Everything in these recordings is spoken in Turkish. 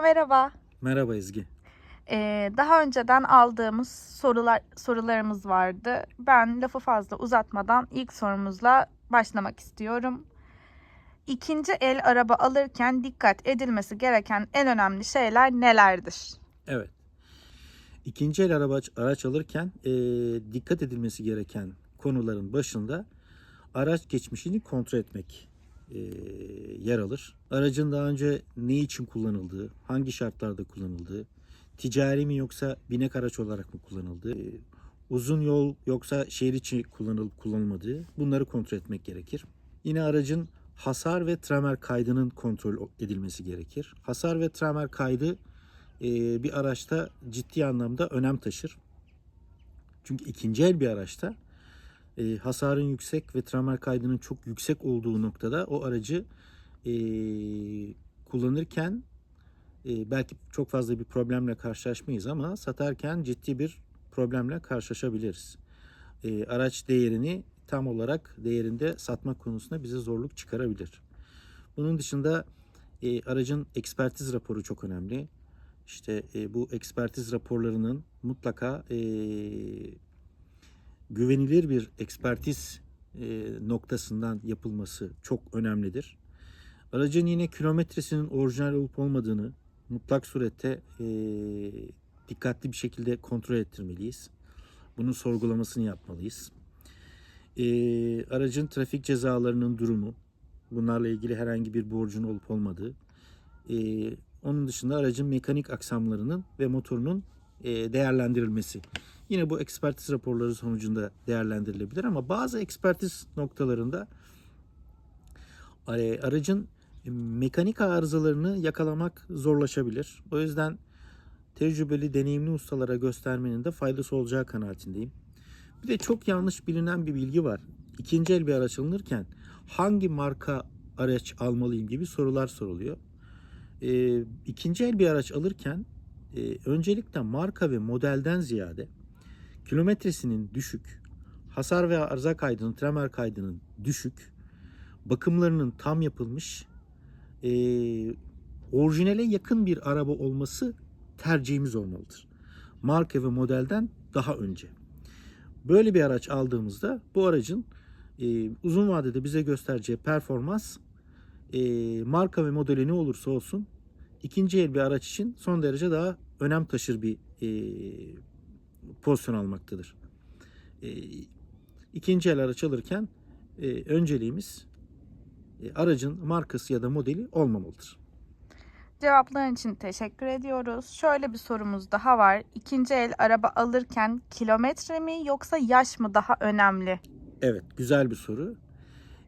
Musa merhaba. Merhaba Ezgi. Ee, daha önceden aldığımız sorular sorularımız vardı. Ben lafı fazla uzatmadan ilk sorumuzla başlamak istiyorum. İkinci el araba alırken dikkat edilmesi gereken en önemli şeyler nelerdir? Evet. İkinci el araba araç alırken e, dikkat edilmesi gereken konuların başında araç geçmişini kontrol etmek e, yer alır. Aracın daha önce ne için kullanıldığı, hangi şartlarda kullanıldığı, ticari mi yoksa binek araç olarak mı kullanıldığı, e, uzun yol yoksa şehir içi kullanılıp kullanılmadığı bunları kontrol etmek gerekir. Yine aracın hasar ve tramer kaydının kontrol edilmesi gerekir. Hasar ve tramer kaydı e, bir araçta ciddi anlamda önem taşır. Çünkü ikinci el bir araçta e, hasarın yüksek ve tramer kaydının çok yüksek olduğu noktada o aracı e, kullanırken e, belki çok fazla bir problemle karşılaşmayız ama satarken ciddi bir problemle karşılaşabiliriz. E, araç değerini tam olarak değerinde satmak konusunda bize zorluk çıkarabilir. Bunun dışında e, aracın ekspertiz raporu çok önemli. İşte e, bu ekspertiz raporlarının mutlaka e, güvenilir bir ekspertiz e, noktasından yapılması çok önemlidir. Aracın yine kilometresinin orijinal olup olmadığını mutlak surette e, dikkatli bir şekilde kontrol ettirmeliyiz. Bunun sorgulamasını yapmalıyız. E, aracın trafik cezalarının durumu, bunlarla ilgili herhangi bir borcun olup olmadığı, onun dışında aracın mekanik aksamlarının ve motorunun değerlendirilmesi. Yine bu ekspertiz raporları sonucunda değerlendirilebilir ama bazı ekspertiz noktalarında e, aracın mekanik arızalarını yakalamak zorlaşabilir. O yüzden tecrübeli, deneyimli ustalara göstermenin de faydası olacağı kanaatindeyim. Bir de çok yanlış bilinen bir bilgi var. İkinci el bir araç alınırken hangi marka araç almalıyım gibi sorular soruluyor. E, ikinci el bir araç alırken e, öncelikle marka ve modelden ziyade kilometresinin düşük, hasar ve arıza kaydının, tremer kaydının düşük, bakımlarının tam yapılmış, e, orijinale yakın bir araba olması tercihimiz olmalıdır. Marka ve modelden daha önce. Böyle bir araç aldığımızda bu aracın e, uzun vadede bize göstereceği performans e, marka ve modeli ne olursa olsun ikinci el bir araç için son derece daha önem taşır bir e, pozisyon almaktadır. E, ikinci el araç alırken e, önceliğimiz e, aracın markası ya da modeli olmamalıdır. Cevapların için teşekkür ediyoruz. Şöyle bir sorumuz daha var. İkinci el araba alırken kilometre mi yoksa yaş mı daha önemli? Evet, güzel bir soru.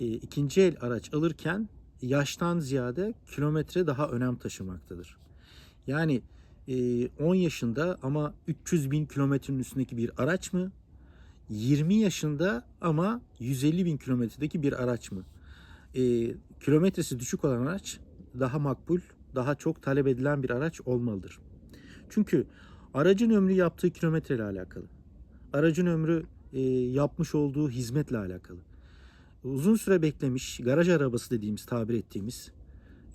E, ikinci el araç alırken yaştan ziyade kilometre daha önem taşımaktadır. Yani 10 yaşında ama 300 bin kilometrenin üstündeki bir araç mı? 20 yaşında ama 150 bin kilometredeki bir araç mı? E, kilometresi düşük olan araç daha makbul, daha çok talep edilen bir araç olmalıdır. Çünkü aracın ömrü yaptığı kilometre ile alakalı. Aracın ömrü e, yapmış olduğu hizmetle alakalı. Uzun süre beklemiş, garaj arabası dediğimiz, tabir ettiğimiz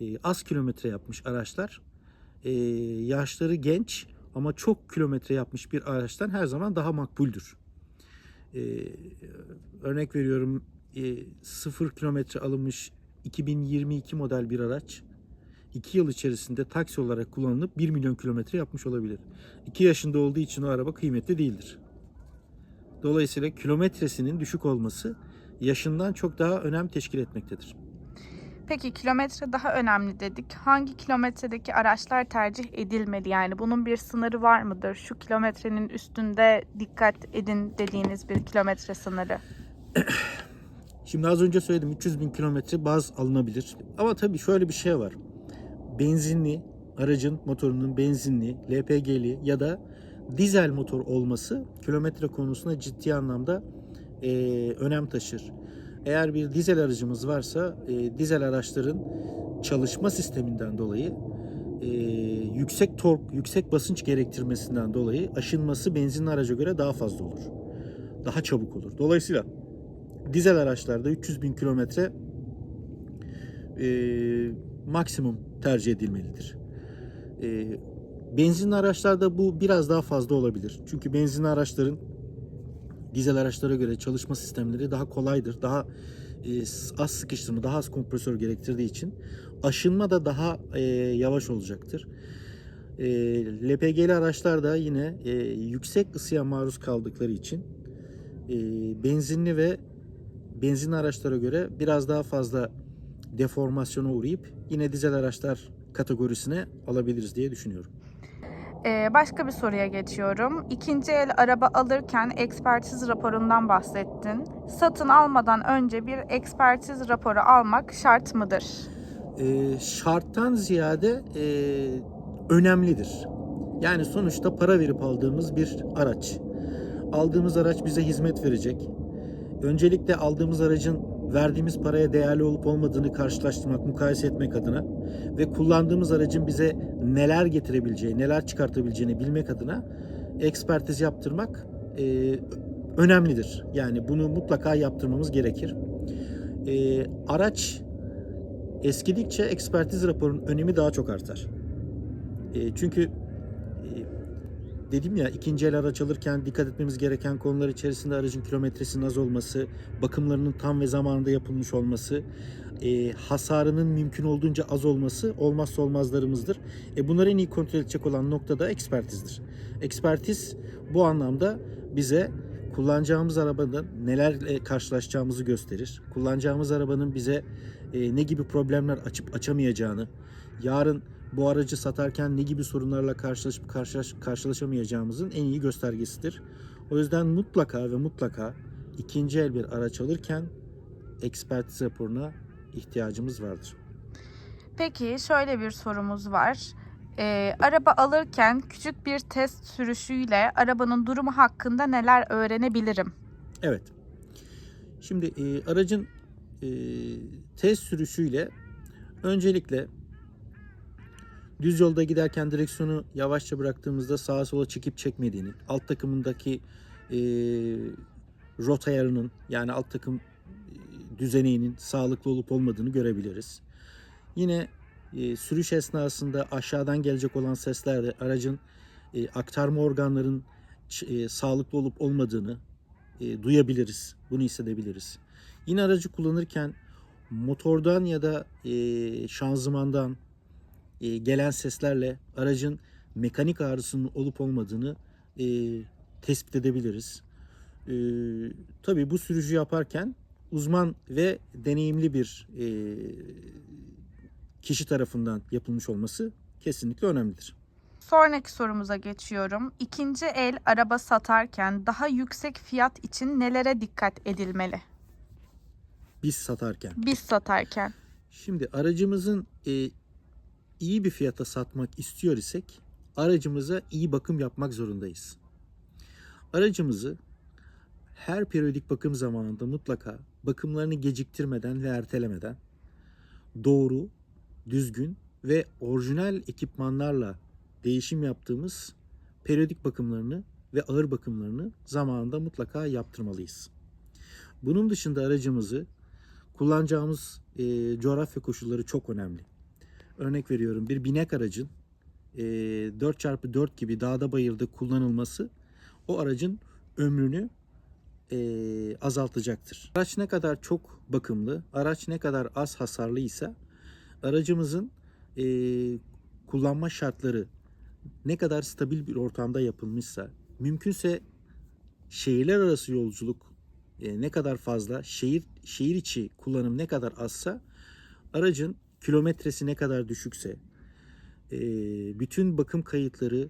e, az kilometre yapmış araçlar e, yaşları genç ama çok kilometre yapmış bir araçtan her zaman daha makbuldür. E, örnek veriyorum e, 0 kilometre alınmış 2022 model bir araç 2 yıl içerisinde taksi olarak kullanılıp 1 milyon kilometre yapmış olabilir. 2 yaşında olduğu için o araba kıymetli değildir. Dolayısıyla kilometresinin düşük olması yaşından çok daha önem teşkil etmektedir. Peki kilometre daha önemli dedik. Hangi kilometredeki araçlar tercih edilmeli? Yani bunun bir sınırı var mıdır? Şu kilometrenin üstünde dikkat edin dediğiniz bir kilometre sınırı. Şimdi az önce söyledim 300 bin kilometre baz alınabilir. Ama tabii şöyle bir şey var. Benzinli aracın motorunun benzinli, LPG'li ya da dizel motor olması kilometre konusunda ciddi anlamda e, önem taşır. Eğer bir dizel aracımız varsa e, dizel araçların çalışma sisteminden dolayı e, yüksek tork, yüksek basınç gerektirmesinden dolayı aşınması benzinli araca göre daha fazla olur. Daha çabuk olur. Dolayısıyla dizel araçlarda 300 bin kilometre e, maksimum tercih edilmelidir. E, benzinli araçlarda bu biraz daha fazla olabilir. Çünkü benzinli araçların dizel araçlara göre çalışma sistemleri daha kolaydır. Daha e, az sıkıştırma, daha az kompresör gerektirdiği için aşınma da daha e, yavaş olacaktır. E, LPG'li araçlar da yine e, yüksek ısıya maruz kaldıkları için e, benzinli ve benzinli araçlara göre biraz daha fazla deformasyona uğrayıp yine dizel araçlar kategorisine alabiliriz diye düşünüyorum. Ee, başka bir soruya geçiyorum. İkinci el araba alırken ekspertiz raporundan bahsettin. Satın almadan önce bir ekspertiz raporu almak şart mıdır? e, şarttan ziyade e, önemlidir. Yani sonuçta para verip aldığımız bir araç. Aldığımız araç bize hizmet verecek. Öncelikle aldığımız aracın verdiğimiz paraya değerli olup olmadığını karşılaştırmak, mukayese etmek adına ve kullandığımız aracın bize neler getirebileceği, neler çıkartabileceğini bilmek adına ekspertiz yaptırmak e, önemlidir. Yani bunu mutlaka yaptırmamız gerekir. E, araç eskidikçe ekspertiz raporunun önemi daha çok artar. E, çünkü e, dedim ya ikinci el araç alırken dikkat etmemiz gereken konular içerisinde aracın kilometresinin az olması, bakımlarının tam ve zamanında yapılmış olması, e, hasarının mümkün olduğunca az olması olmazsa olmazlarımızdır. E, bunları en iyi kontrol edecek olan nokta da ekspertizdir. Ekspertiz bu anlamda bize kullanacağımız arabanın nelerle karşılaşacağımızı gösterir. Kullanacağımız arabanın bize e, ne gibi problemler açıp açamayacağını, yarın bu aracı satarken ne gibi sorunlarla karşılaşıp karşılaş, karşılaşamayacağımızın en iyi göstergesidir. O yüzden mutlaka ve mutlaka ikinci el bir araç alırken ekspertiz raporuna ihtiyacımız vardır. Peki şöyle bir sorumuz var. Ee, araba alırken küçük bir test sürüşüyle arabanın durumu hakkında neler öğrenebilirim? Evet. Şimdi e, aracın e, test sürüşüyle öncelikle düz yolda giderken direksiyonu yavaşça bıraktığımızda sağa sola çekip çekmediğini, alt takımındaki e, rot ayarının yani alt takım e, düzeneğinin sağlıklı olup olmadığını görebiliriz. Yine e, sürüş esnasında aşağıdan gelecek olan seslerde aracın e, aktarma organların e, sağlıklı olup olmadığını e, duyabiliriz. Bunu hissedebiliriz. Yine aracı kullanırken motordan ya da e, şanzımandan gelen seslerle aracın mekanik arızasının olup olmadığını e, tespit edebiliriz. E, tabii bu sürücü yaparken uzman ve deneyimli bir e, kişi tarafından yapılmış olması kesinlikle önemlidir. Sonraki sorumuza geçiyorum. İkinci el araba satarken daha yüksek fiyat için nelere dikkat edilmeli? Biz satarken. Biz satarken. Şimdi aracımızın e, iyi bir fiyata satmak istiyor isek aracımıza iyi bakım yapmak zorundayız. Aracımızı her periyodik bakım zamanında mutlaka bakımlarını geciktirmeden ve ertelemeden doğru, düzgün ve orijinal ekipmanlarla değişim yaptığımız periyodik bakımlarını ve ağır bakımlarını zamanında mutlaka yaptırmalıyız. Bunun dışında aracımızı kullanacağımız e, coğrafya koşulları çok önemli. Örnek veriyorum bir binek aracın e, 4x4 gibi dağda bayırda kullanılması o aracın ömrünü e, azaltacaktır. Araç ne kadar çok bakımlı, araç ne kadar az hasarlıysa aracımızın e, kullanma şartları ne kadar stabil bir ortamda yapılmışsa, mümkünse şehirler arası yolculuk e, ne kadar fazla, şehir şehir içi kullanım ne kadar azsa, aracın kilometresi ne kadar düşükse, e, bütün bakım kayıtları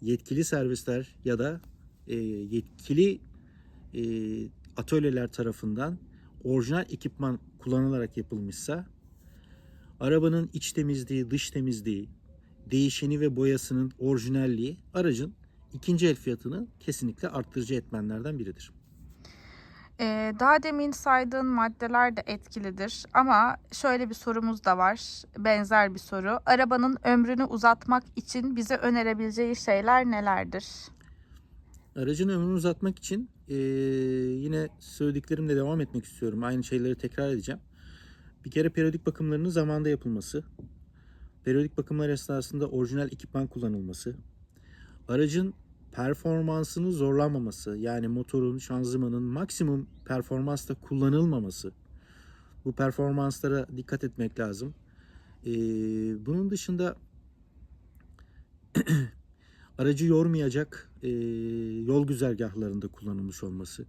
yetkili servisler ya da e, yetkili e, atölyeler tarafından orijinal ekipman kullanılarak yapılmışsa, arabanın iç temizliği, dış temizliği, değişeni ve boyasının orijinalliği aracın ikinci el fiyatını kesinlikle arttırıcı etmenlerden biridir. Ee, daha demin saydığın maddeler de etkilidir ama şöyle bir sorumuz da var. Benzer bir soru. Arabanın ömrünü uzatmak için bize önerebileceği şeyler nelerdir? Aracın ömrünü uzatmak için eee, yine söylediklerimle devam etmek istiyorum. Aynı şeyleri tekrar edeceğim. Bir kere periyodik bakımlarının zamanda yapılması periyodik bakımlar esnasında orijinal ekipman kullanılması, aracın performansını zorlanmaması, yani motorun, şanzımanın maksimum performansla kullanılmaması, bu performanslara dikkat etmek lazım. Ee, bunun dışında aracı yormayacak e, yol güzergahlarında kullanılmış olması.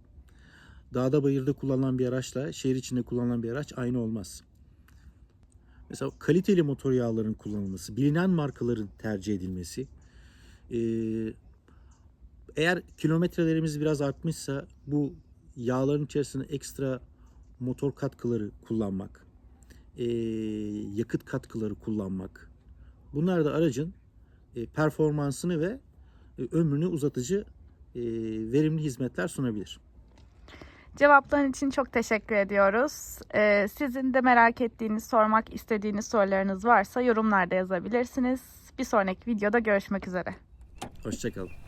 Dağda bayırda kullanılan bir araçla şehir içinde kullanılan bir araç aynı olmaz. Mesela kaliteli motor yağlarının kullanılması, bilinen markaların tercih edilmesi. Ee, eğer kilometrelerimiz biraz artmışsa bu yağların içerisine ekstra motor katkıları kullanmak, ee, yakıt katkıları kullanmak. Bunlar da aracın e, performansını ve e, ömrünü uzatıcı e, verimli hizmetler sunabilir. Cevapların için çok teşekkür ediyoruz. Ee, sizin de merak ettiğiniz, sormak istediğiniz sorularınız varsa yorumlarda yazabilirsiniz. Bir sonraki videoda görüşmek üzere. Hoşçakalın.